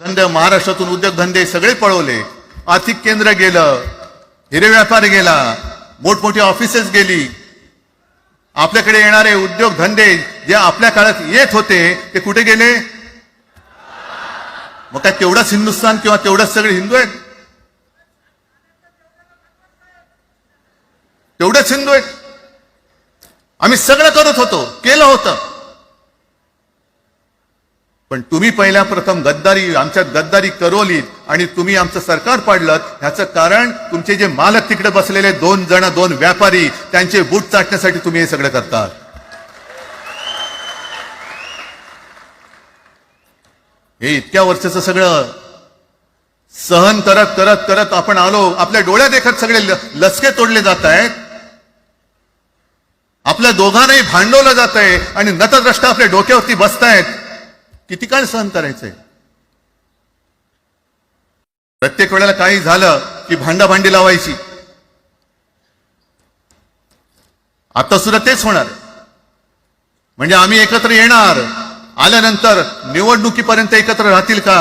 धंदे महाराष्ट्रातून उद्योगधंदे सगळे पळवले. आर्थिक केंद्र गेलं हिरे व्यापार गेला मोठमोठी ऑफिसेस गेली. आपल्याकडे येणारे उद्योगधंदे जे आपल्या काळात येत होते ते कुठे गेले? मग काय तेवढाच हिंदुस्थान किंवा तेवढाच सगळे हिंदू आहेत? तेवढेच हिंदू आहेत. आम्ही सगळं करत होतो केलं होतं. पण तुम्ही पहिल्या प्रथम गद्दारी आमच्यात गद्दारी करवलीत आणि तुम्ही आमचं सरकार पाडलं ह्याचं कारण तुमचे जे मालक तिकडे बसलेले दोन जण दोन व्यापारी त्यांचे बूट चाटण्यासाठी तुम्ही हे सगळं करतात. हे इतक्या वर्षाचं सगळं सहन करत करत करत आपण आलो आपल्या डोळ्या देखत सगळे ल- लसके तोडले जात आहेत. आपल्या दोघांनाही भांडवलं जात आहे आणि नतद्रष्टा आपल्या डोक्यावरती बसतायत. किती काळ सहन करायचंय. प्रत्येक वेळेला काही झालं की भांडाभांडी लावायची. आता सुद्धा तेच होणार म्हणजे आम्ही एकत्र येणार आल्यानंतर निवडणुकीपर्यंत एकत्र राहतील का?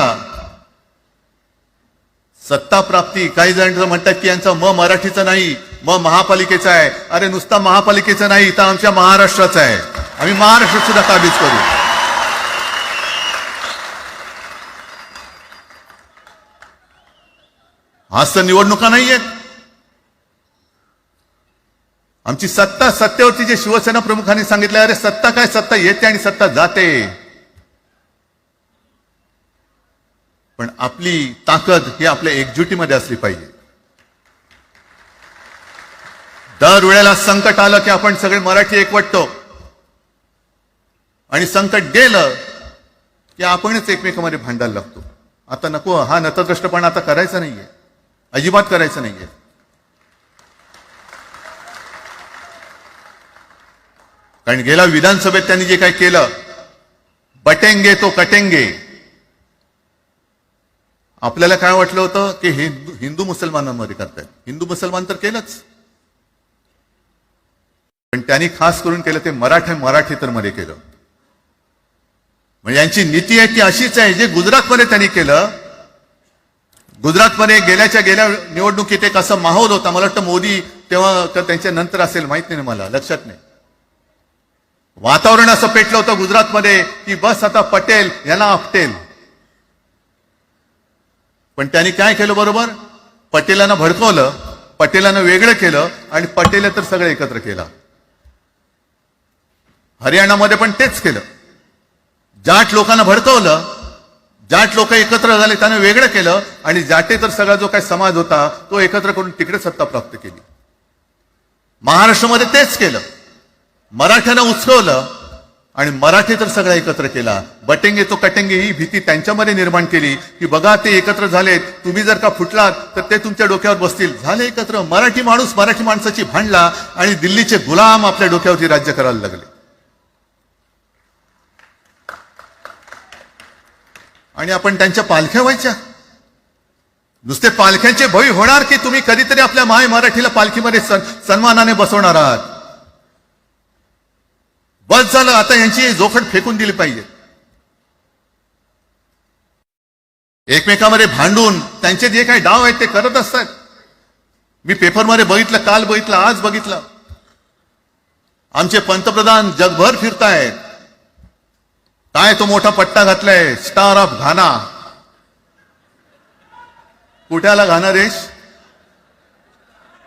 सत्ता प्राप्ती काही जण म्हणतात की यांचा म मराठीचा नाही म महापालिकेचा आहे. अरे नुसता महापालिकेचा नाही तर आमच्या महाराष्ट्राचा आहे. आम्ही महाराष्ट्रात सुद्धा काबीज करू. आज तर निवडणुका नाहीयेत. आमची सत्ता सत्तेवरती जे शिवसेना प्रमुखांनी सांगितलं अरे सत्ता काय सत्ता येते आणि सत्ता जाते. पण आपली ताकद ही आपल्या एकजुटीमध्ये असली पाहिजे. दर वेळेला संकट आलं की आपण सगळे मराठी एकवटतो आणि संकट गेलं की आपणच एकमेकांमध्ये भांडायला लागतो. आता नको हा नतद्रष्टपणा आता करायचा नाहीये. अजिबात करायचं नाहीये. कारण गेल्या विधानसभेत त्यांनी जे काय केलं बटेंगे तो कटेंगे. आपल्याला काय वाटलं होतं की हिंदू हिंदू मुसलमानांमध्ये करतायत? हिंदू मुसलमान तर केलंच. पण त्यांनी खास करून केलं ते मराठा मराठीतरमध्ये केलं. म्हणजे यांची नीती आहे ती अशीच आहे जे गुजरातमध्ये त्यांनी केलं गुजरातमध्ये गेल्याच्या गेल्या निवडणुकीत एक असा माहोल होता. मला वाटतं मोदी तेव्हा तर त्यांच्या नंतर असेल माहीत नाही मला लक्षात नाही. वातावरण असं पेटलं होतं गुजरातमध्ये की बस आता पटेल यांना आपटेल. पण त्यांनी काय केलं बरोबर? पटेलांना भडकवलं पटेलांना वेगळं केलं आणि पटेल तर सगळं एकत्र केलं. हरियाणामध्ये पण तेच केलं. जाट लोकांना भडकवलं जाट लोक एकत्र झाले त्याने वेगळं केलं आणि जाटे तर सगळा जो काही समाज होता तो एकत्र करून तिकडे सत्ता प्राप्त केली. महाराष्ट्रामध्ये तेच केलं. मराठ्यानं उचकवलं आणि मराठी तर सगळा एकत्र केला. बटेंगे तो कटेंगे ही भीती त्यांच्यामध्ये निर्माण केली की बघा ते एकत्र झालेत. तुम्ही जर का फुटलात तर ते तुमच्या डोक्यावर बसतील. झाले एकत्र. मराठी माणूस मराठी माणसाची भांडला आणि दिल्लीचे गुलाम आपल्या डोक्यावरती राज्य करायला लागले. आणि आपण त्यांच्या पालख्या व्हायच्या. नुसते पालख्यांचे भवी होणार की तुम्ही कधीतरी आपल्या माय मराठीला पालखीमध्ये सन सन्मानाने बसवणार आहात? बस झालं आता यांची जोखड फेकून दिली पाहिजे. एकमेकामध्ये भांडून त्यांचे जे काही डाव आहेत ते करत असतात. मी पेपरमध्ये बघितलं काल बघितलं आज बघितलं. आमचे पंतप्रधान जगभर फिरतायत. काय तो मोठा पट्टा घातलाय? स्टार ऑफ घाना कुठ्याला घाना देश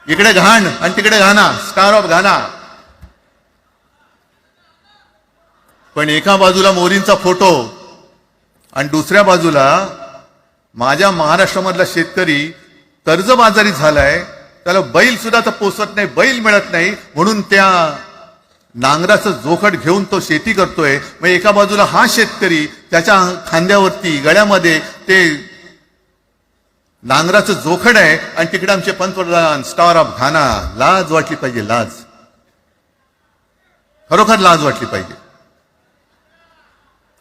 इकडे घाण आणि तिकडे घाना. स्टार ऑफ घाना पण एका बाजूला मोरींचा फोटो आणि दुसऱ्या बाजूला माझ्या महाराष्ट्रामधला शेतकरी कर्जबाजारी झालाय. त्याला बैल सुद्धा तर पोसत नाही बैल मिळत नाही. म्हणून त्या नांगराचं जोखड घेऊन तो शेती करतोय. मग एका बाजूला हा शेतकरी त्याच्या खांद्यावरती गळ्यामध्ये ते नांगराचं जोखड आहे आणि तिकडे आमचे पंतप्रधान स्टार ऑफ घाना लाज वाटली पाहिजे लाज. खरोखर लाज वाटली पाहिजे.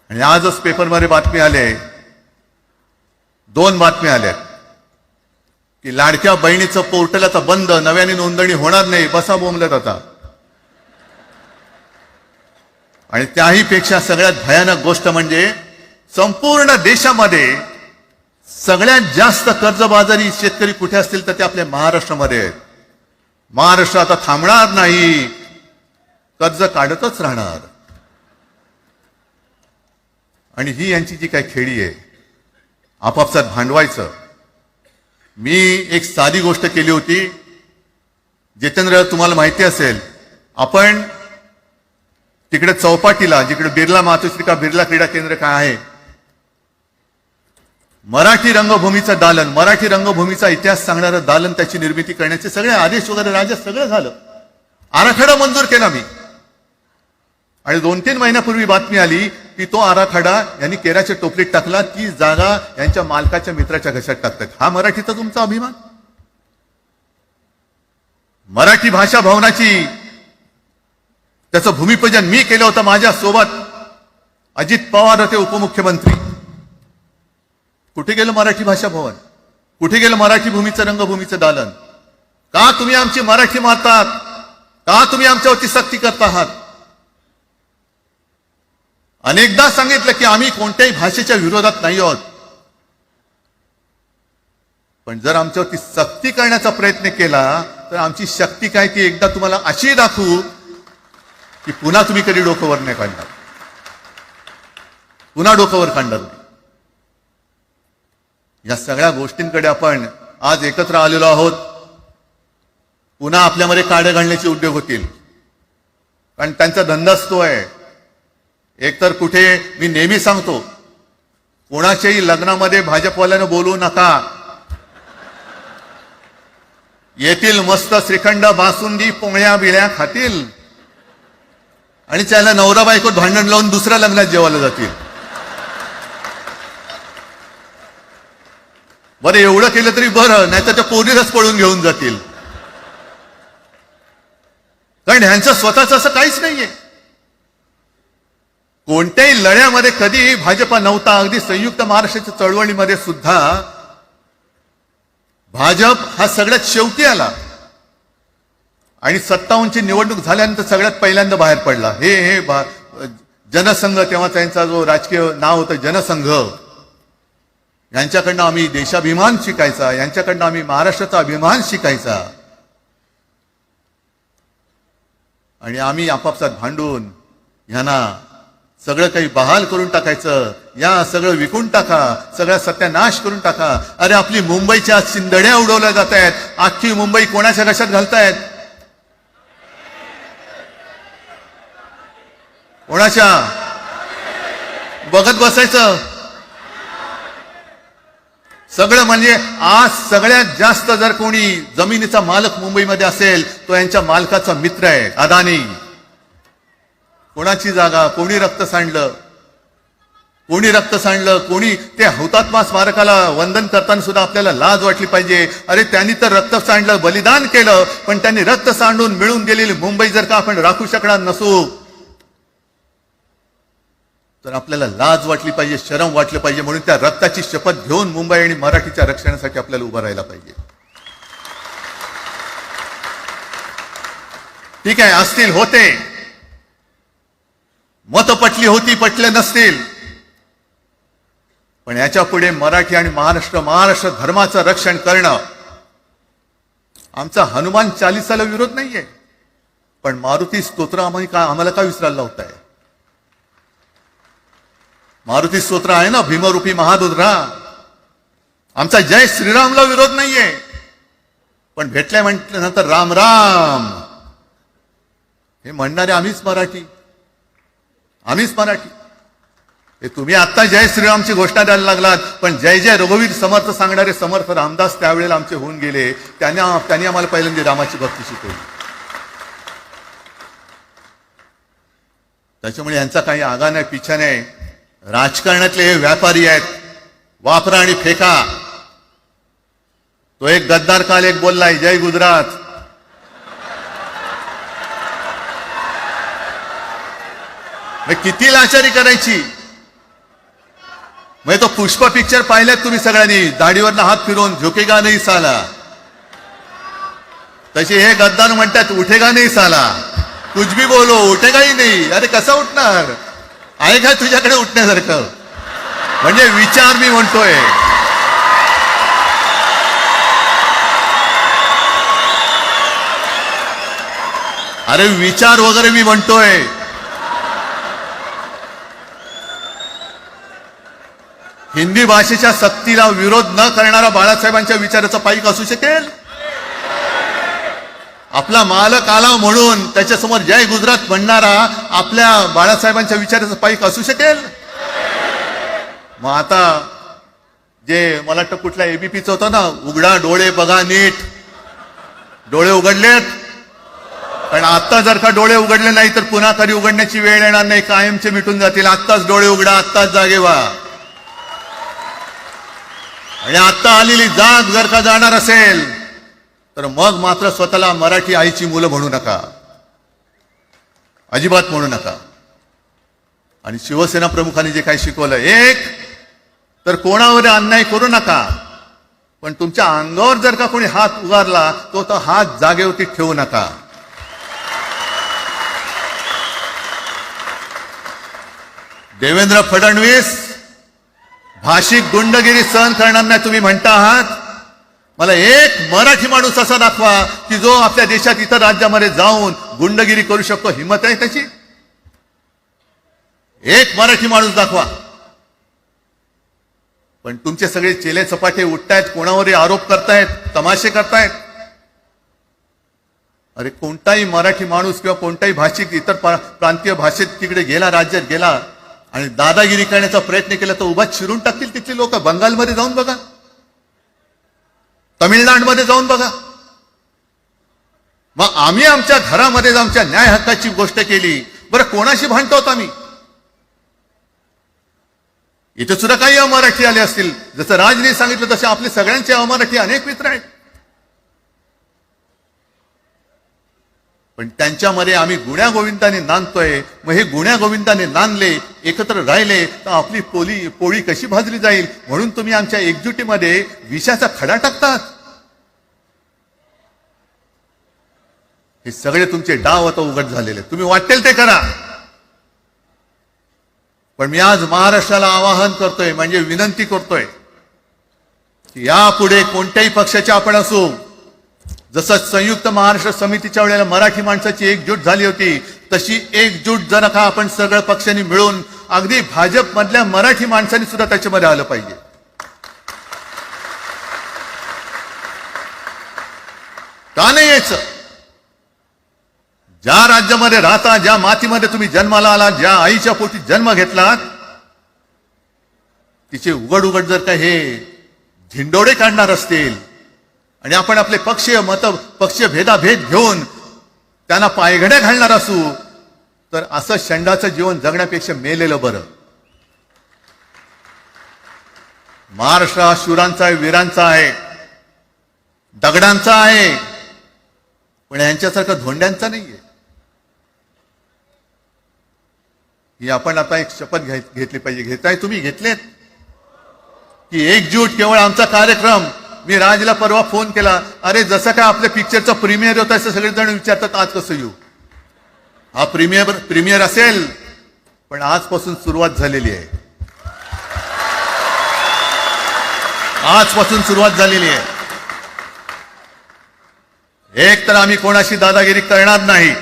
आणि आजच पेपरमध्ये बातमी आले दोन बातम्या आल्या. की लाडक्या बहिणीचं पोर्टल आता बंद नव्याने नोंदणी होणार नाही बसा बोंबल्यात आता. आणि त्याही पेक्षा सगळ्यात भयानक गोष्ट म्हणजे संपूर्ण देशामध्ये सगळ्यात जास्त कर्जबाजारी शेतकरी कुठे असतील तर ते आपल्या महाराष्ट्रामध्ये आहेत. महाराष्ट्र आता थांबणार नाही. कर्ज काढतच राहणार. आणि ही यांची जी काही खेळी आहे आपापसात भांडवायचं. मी एक साधी गोष्ट केली होती. जितेंद्र तुम्हाला माहिती असेल आपण तिकडे चौपाटीला जिकडे बिर्ला मातोश्रिका बिर्ला क्रीडा केंद्र काय आहे? मराठी रंगभूमीचं दालन मराठी रंगभूमीचा इतिहास सांगणारं दालन त्याची निर्मिती करण्याचे सगळे आदेश वगैरे राज्यात सगळं झालं. आराखडा मंजूर केला मी. आणि दोन तीन महिन्यापूर्वी बातमी आली की तो आराखडा यांनी केराच्या टोपलीत टाकला ती जागा यांच्या मालकाच्या मित्राच्या घशात टाकतात. हा मराठीचा तुमचा अभिमान? मराठी भाषा भवनाची त्याचं भूमिपूजन मी केलं होतं माझ्या सोबत. अजित पवार होते उपमुख्यमंत्री. कुठे गेलं मराठी भाषा भवन? कुठे गेलं मराठी भूमीचं रंगभूमीचं दालन? का तुम्ही आमची मराठी मारतात का तुम्ही आमच्यावरती सक्ती करत आहात अनेकदा सांगितलं की आम्ही कोणत्याही भाषेच्या विरोधात नाही आहोत. पण जर आमच्यावरती सक्ती करण्याचा प्रयत्न केला तर आमची शक्ती काय ती एकदा तुम्हाला अशी दाखवू की पुन्हा तुम्ही कधी डोकंवर नाही काढणार. पुन्हा डोकंवर काढणार नाही. या सगळ्या गोष्टींकडे आपण आज एकत्र आलेलो आहोत. पुन्हा आपल्यामध्ये काडे घालण्याचे उद्योग होतील. कारण त्यांचा धंदाच तो आहे. एकतर कुठे मी नेहमी सांगतो कोणाच्याही लग्नामध्ये भाजपवाल्यानं बोलू नका. येतील मस्त श्रीखंड बासुंदी पोंगळ्या बिळ्या खातील. आणि त्याला नवरा बायकोत भांडण लावून दुसऱ्या लग्नात जेवायला जातील. बरं एवढं केलं तरी बरं नाही तर त्या पोलीसच पळून घेऊन जातील. कारण ह्यांचं स्वतःच असं काहीच नाहीये. कोणत्याही लढ्यामध्ये कधी भाजपा नव्हता अगदी संयुक्त महाराष्ट्राच्या चळवळीमध्ये सुद्धा भाजप हा सगळ्यात शेवटी आला. आणि सत्तावन्नची निवडणूक झाल्यानंतर सगळ्यात पहिल्यांदा बाहेर पडला. हे हे जनसंघ तेव्हा त्यांचा जो राजकीय नाव होतं जनसंघ यांच्याकडनं आम्ही देशाभिमान शिकायचा यांच्याकडनं आम्ही महाराष्ट्राचा अभिमान शिकायचा. आणि आम्ही आपापसात भांडून ह्यांना सगळं काही बहाल करून टाकायचं या सगळं विकून टाका सगळा सत्यानाश करून टाका. अरे आपली मुंबईच्या शिंदड्या उडवल्या जात आहेत. अख्खी मुंबई कोणाच्या कशात घालतायत? कोणाच्या? बघत बसायचं. सगळं म्हणजे आज सगळ्यात जास्त जर कोणी जमिनीचा मालक मुंबईमध्ये असेल तो यांच्या मालकाचा मित्र आहे अदानी. कोणाची जागा? कोणी रक्त सांडलं? कोणी रक्त सांडलं? कोणी ते हुतात्मा स्मारकाला वंदन करताना सुद्धा आपल्याला लाज वाटली पाहिजे. अरे त्यांनी तर रक्त सांडलं बलिदान केलं पण त्यांनी रक्त सांडून मिळून गेलेली मुंबई जर का आपण राखू शकणार नसू तर आपल्याला लाज वाटली पाहिजे शरम वाटलं पाहिजे म्हणून त्या रक्ताची शपथ घेऊन मुंबई आणि मराठीच्या रक्षणासाठी आपल्याला उभं राहायला पाहिजे. ठीक आहे असतील होते. मत पटली होती पटले नसतील. पण याच्यापुढे मराठी आणि महाराष्ट्र महाराष्ट्र धर्माचं रक्षण करणं आमचा हनुमान चालिसाला विरोध नाहीये. पण मारुती स्तोत्र आम्ही का आम्हाला का विसरायला लावताय? मारुती स्तोत्र आहे ना भीमरूपी महादुद्रा आमचा जय श्रीरामला विरोध नाहीये. पण भेटल्या म्हटल्यानंतर राम राम. हे म्हणणारे आम्हीच मराठी. आम्हीच मराठी. हे तुम्ही आता जय श्रीरामची घोषणा द्यायला लागलात पण जय जय रघुवीर समर्थ सांगणारे समर्थ रामदास त्यावेळेला आमचे होऊन गेले. त्यांनी त्यांनी आम्हाला पहिल्यांदा रामाची भक्ती शिकवली. त्याच्यामुळे यांचा काही आगा नाही पिछा नाही. राजकारणातले हे व्यापारी आहेत. वापरा आणि फेका. तो एक गद्दार काल एक बोललाय जय गुजरात. मग किती लाचारी करायची? मग तो पुष्प पिक्चर पाहिलेत तुम्ही सगळ्यांनी. दाढीवरनं हात फिरवून झोकेगा नाही साला. तसे हे गद्दार म्हणतात उठेगा नाही साला. कुछ भी बोलो उठेगाही नाही अरे कसं उठणार? आहे का तुझ्याकडे उठण्यासारखं? म्हणजे विचार मी म्हणतोय. अरे विचार वगैरे मी म्हणतोय. हिंदी भाषेच्या सक्तीला विरोध न करणारा बाळासाहेबांच्या विचाराचा पाईक असू शकेल? आपला मालक आला म्हणून त्याच्यासमोर जय गुजरात म्हणणारा आपल्या बाळासाहेबांच्या विचाराचा पाईक असू शकेल? मग आता जे मला वाटतं कुठल्या एबीपीचं होतं ना उघडा डोळे बघा नीट. डोळे उघडलेत. पण आत्ता जर का डोळे उघडले नाही तर पुन्हा कधी उघडण्याची वेळ येणार नाही कायमचे मिटून जातील. आत्ताच डोळे उघडा आत्ताच जागे व्हा. आणि आत्ता आलेली जाग जर का जाणार असेल तर मग मात्र स्वतःला मराठी आईची मुलं म्हणू नका. अजिबात म्हणू नका. आणि शिवसेना प्रमुखांनी जे काही शिकवलं एक तर कोणावर अन्याय करू नका. पण तुमच्या अंगावर जर का कोणी हात उगारला तो तो हात जागेवरती ठेवू नका. देवेंद्र फडणवीस भाषिक गुंडगिरी सहन करणार नाही तुम्ही म्हणता आहात? मला एक मराठी माणूस असा दाखवा की जो आपल्या देशात इतर राज्यामध्ये जाऊन गुंडगिरी करू शकतो. हिंमत आहे त्याची? एक मराठी माणूस दाखवा. पण तुमचे सगळे चेले चपाटे उठतायत कोणावरही आरोप करतायत तमाशे करतायत. अरे कोणताही मराठी माणूस किंवा कोणताही भाषिक इतर प्रांतीय भाषेत तिकडे गेला राज्यात गेला आणि दादागिरी करण्याचा प्रयत्न केला तर उभा चिरून टाकतील तिथली लोक. बंगालमध्ये जाऊन बघा. तमिळनाडमध्ये जाऊन बघा. मग आम्ही आमच्या घरामध्ये आमच्या न्याय हक्काची गोष्ट केली. बरं कोणाशी भांडतो आम्ही? इथे सुद्धा काही अमराठी आले असतील. जसं राजने सांगितलं तसे आपले सगळ्यांचे अमराठी अनेक मित्र आहेत. पण त्यांच्यामध्ये आम्ही गुण्या गोविंदाने नांदतोय. मग हे गुण्या गोविंदाने नांदले एकत्र राहिले तर आपली पोली पोळी कशी भाजली जाईल? म्हणून तुम्ही आमच्या एकजुटीमध्ये विषाचा खडा टाकतात. हे सगळे तुमचे डाव आता उघड झालेले. तुम्ही वाटेल ते करा. पण मी आज महाराष्ट्राला आवाहन करतोय म्हणजे विनंती करतोय की यापुढे कोणत्याही पक्षाचे आपण असू जसं संयुक्त महाराष्ट्र समितीच्या वेळेला मराठी माणसाची एकजूट झाली होती तशी एकजूट जर का आपण सगळ्या पक्षांनी मिळून अगदी भाजप मधल्या मराठी माणसांनी सुद्धा त्याच्यामध्ये आलं पाहिजे. का नाही यायचं? ज्या राज्यामध्ये राहता ज्या मातीमध्ये तुम्ही जन्माला आला ज्या आईच्या पोटी जन्म घेतलात तिचे उघड उघड जर का हे झिंडोडे काढणार असतील आणि आपण आपले पक्षीय मत पक्षीय भेदाभेद घेऊन त्यांना पायघड्या घालणार असू तर असं शंडाचं जीवन जगण्यापेक्षा मेलेलं बरं. महाराष्ट्र हा शूरांचा आहे वीरांचा आहे दगडांचा आहे पण यांच्यासारखा धोंड्यांचा नाहीये. ही आपण आता एक शपथ घेतली पाहिजे. घेताय तुम्ही घेतलेत? की एकजूट केवळ आमचा कार्यक्रम मी राजला परवा फोन केला अरे जसं काय आपल्या पिक्चरचा प्रीमियर होता असं सगळेजण विचारतात आज कसं येऊ? हा प्रीमियर प्रीमियर असेल पण आजपासून सुरुवात झालेली आहे. आजपासून सुरुवात झालेली आहे. एक तर आम्ही कोणाशी दादागिरी करणार नाही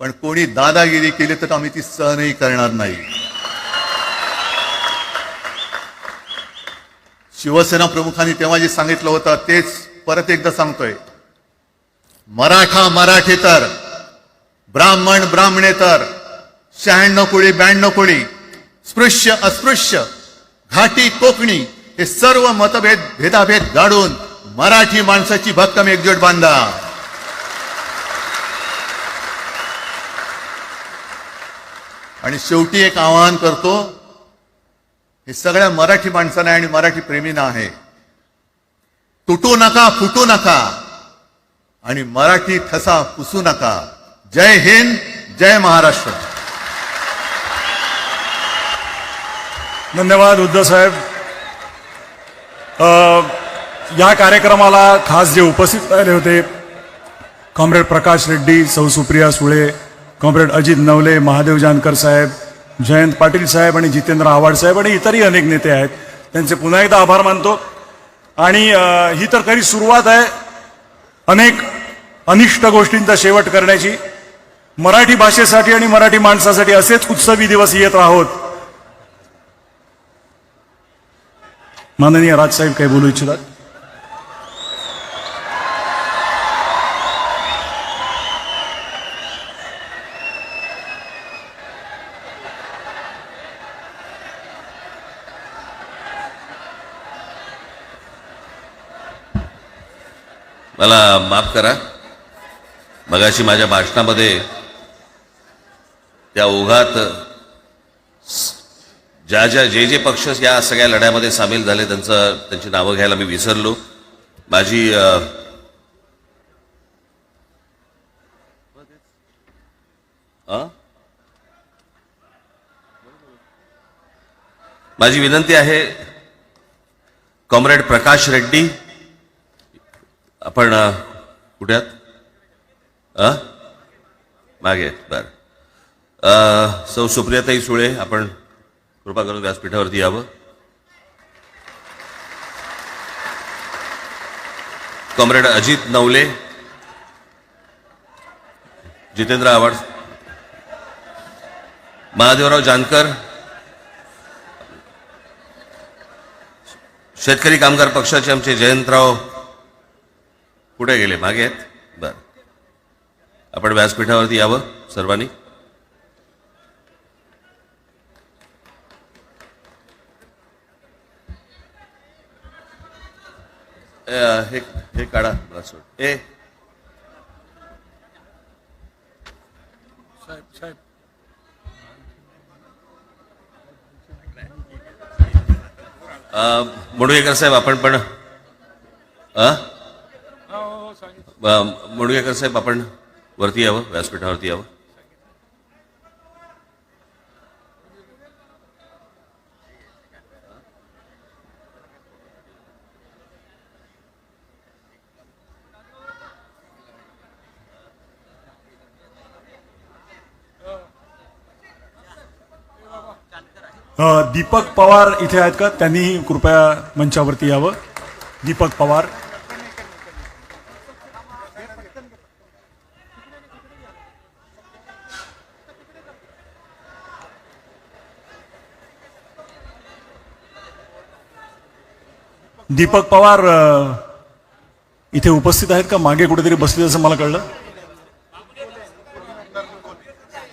पण कोणी दादागिरी केली तर आम्ही ती सहनही करणार नाही. शिवसेना प्रमुखांनी तेव्हा जे सांगितलं होतं तेच परत एकदा सांगतोय. मराठा मराठेतर ब्राह्मण ब्राह्मणेतर शहाण्णव कोळी ब्याण्णव कोळी स्पृश्य अस्पृश्य घाटी कोकणी हे सर्व मतभेद भेदाभेद गाडून मराठी माणसाची भक्कम एकजूट बांधा. आणि शेवटी एक आवाहन करतो हे सगळ्या मराठी माणसांना आणि मराठी प्रेमींना आहे. तुटू नका फुटू नका आणि मराठी ठसा पुसू नका. जय हिंद जय महाराष्ट्र. धन्यवाद उद्धव साहेब. या कार्यक्रमाला खास जे उपस्थित राहिले होते कॉम्रेड प्रकाश रेड्डी सौ सुप्रिया सुळे कॉम्रेड अजित नवले महादेव जानकर साहेब जयंत पाटील साहेब आणि जितेंद्र आव्हाड साहेब आणि इतरही अनेक नेते आहेत. त्यांचे पुन्हा एकदा आभार मानतो. आणि ही तर खरी सुरुवात आहे अनेक अनिष्ट गोष्टींचा शेवट करण्याची. मराठी भाषेसाठी आणि मराठी माणसासाठी असेच उत्सवी दिवस येत आहोत माननीय राजसाहेब काही बोलू इच्छितात? मला माफ करा. मगाशी माझ्या भाषणामध्ये त्या ओघात ज्या ज्या जे जे पक्ष या सगळ्या लढ्यामध्ये सामील झाले त्यांचं त्यांची नावं घ्यायला मी विसरलो. माझी माझी विनंती आहे कॉम्रेड प्रकाश रेड्डी आपण कुठे अ? मागे बर. बरं सौ सुप्रियाताई सुळे आपण कृपा करून व्यासपीठावरती यावं. कॉम्रेड अजित नवले. जितेंद्र आव्हाड. महादेवराव जानकर. शेतकरी कामगार पक्षाचे आमचे जयंतराव कुठे गेले? मागे आहेत? बर. आपण व्यासपीठावरती यावं सर्वांनी? हे हे काढा सोड ए. अ, मुडगेकर साहेब आपण पण अ? मुडगेकर साहेब आपण वरती यावं व्यासपीठावरती यावं. दीपक पवार इथे आहेत का? त्यांनी कृपया मंचावरती यावं. दीपक पवार. दीपक पवार इथे उपस्थित आहेत का? मागे कुठेतरी बसले असं मला कळलं.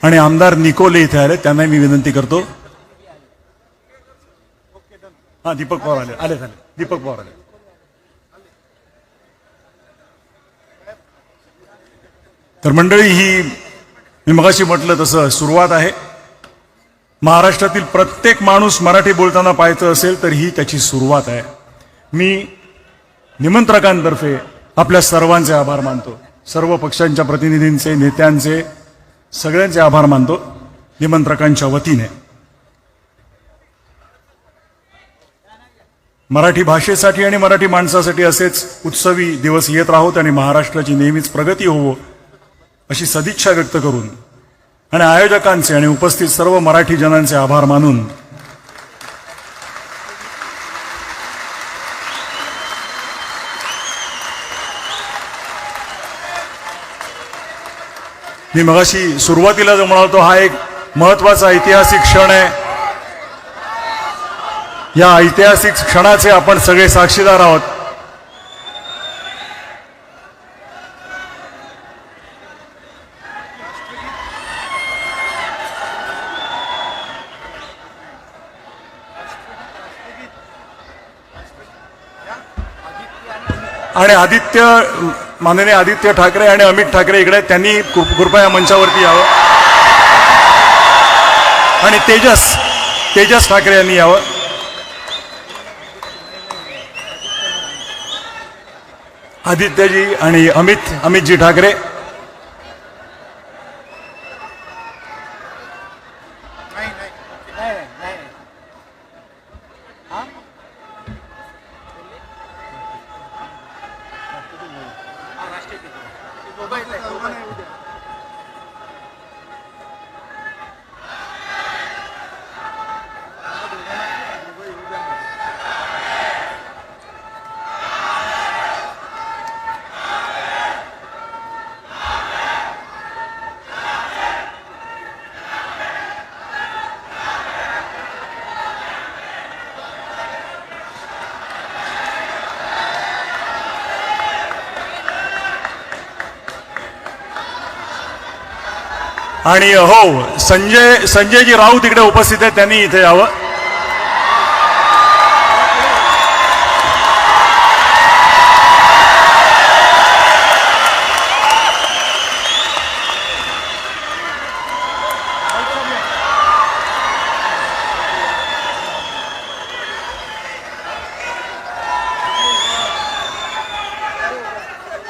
आणि आमदार निकोले इथे आले त्यांनाही मी विनंती करतो. हा दीपक पवार आले. आले झाले. दीपक पवार आले. तर मंडळी ही मी मगाशी म्हटलं तसं सुरुवात आहे. महाराष्ट्रातील प्रत्येक माणूस मराठी बोलताना पाहायचं असेल तर ही त्याची सुरुवात आहे. मी निमंत्रकांतर्फे आपल्या सर्वांचे आभार मानतो. सर्व पक्षांच्या प्रतिनिधींचे नेत्यांचे सगळ्यांचे आभार मानतो निमंत्रकांच्या वतीने. मराठी भाषेसाठी आणि मराठी माणसासाठी असेच उत्सवी दिवस येत राहोत आणि महाराष्ट्राची नेहमीच प्रगती होवो अशी सदिच्छा व्यक्त करून आणि आयोजकांचे आणि उपस्थित सर्व मराठी जनांचे आभार मानून मी मगाशी सुरुवातीला जो म्हणालो हा एक महत्त्वाचा ऐतिहासिक क्षण आहे. या ऐतिहासिक क्षणाचे आपण सगळे साक्षीदार आहोत. आणि आदित्य माननीय आदित्य ठाकरे आणि अमित ठाकरे इकडे त्यांनी कृ- कृपया मंचावरती यावं. आणि तेजस तेजस ठाकरे यांनी यावं. आदित्यजी आणि अमित अमितजी ठाकरे आणि हो संजय संजयजी राऊत इकडे उपस्थित आहेत त्यांनी इथे यावं.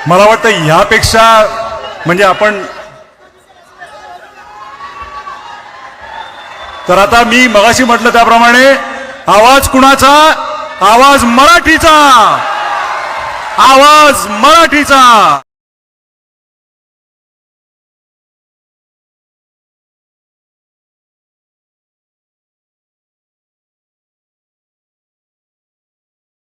मला वाटतं ह्यापेक्षा म्हणजे आपण तर आता मी मगाशी म्हटलं त्याप्रमाणे आवाज कुणाचा? आवाज मराठीचा! आवाज मराठीचा!